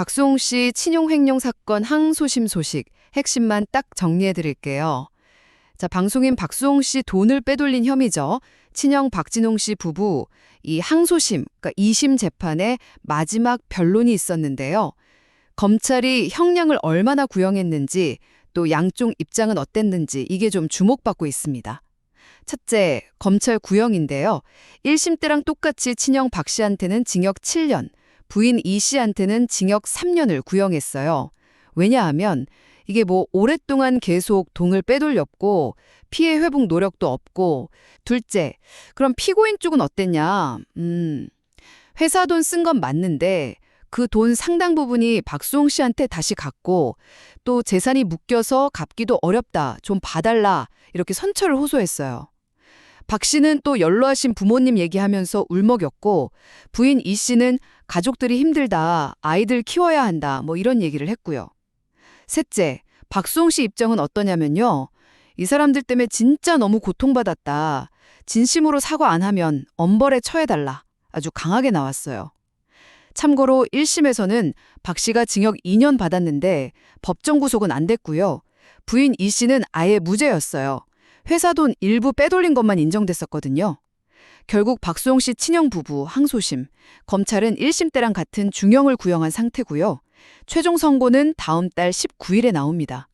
박수홍 씨 친용 횡령 사건 항소심 소식 핵심만 딱 정리해 드릴게요. 자, 방송인 박수홍 씨 돈을 빼돌린 혐의죠. 친형 박진홍 씨 부부 이 항소심, 그러니까 2심 재판에 마지막 변론이 있었는데요. 검찰이 형량을 얼마나 구형했는지 또 양쪽 입장은 어땠는지 이게 좀 주목받고 있습니다. 첫째, 검찰 구형인데요. 1심 때랑 똑같이 친형 박 씨한테는 징역 7년, 부인 이 씨한테는 징역 3년을 구형했어요. 왜냐하면 이게 뭐 오랫동안 계속 돈을 빼돌렸고 피해 회복 노력도 없고 둘째, 그럼 피고인 쪽은 어땠냐? 음. 회사 돈 쓴 건 맞는데 그 돈 상당 부분이 박수홍 씨한테 다시 갔고 또 재산이 묶여서 갚기도 어렵다. 좀 봐달라. 이렇게 선처를 호소했어요. 박 씨는 또 연로하신 부모님 얘기하면서 울먹였고 부인 이 씨는 가족들이 힘들다. 아이들 키워야 한다. 뭐 이런 얘기를 했고요. 셋째, 박수홍 씨 입장은 어떠냐면요. 이 사람들 때문에 진짜 너무 고통받았다. 진심으로 사과 안 하면 엄벌에 처해달라. 아주 강하게 나왔어요. 참고로 1심에서는 박 씨가 징역 2년 받았는데 법정 구속은 안 됐고요. 부인 이 씨는 아예 무죄였어요. 회사 돈 일부 빼돌린 것만 인정됐었거든요. 결국 박수홍 씨 친형 부부 항소심, 검찰은 1심 때랑 같은 중형을 구형한 상태고요. 최종 선고는 다음 달 19일에 나옵니다.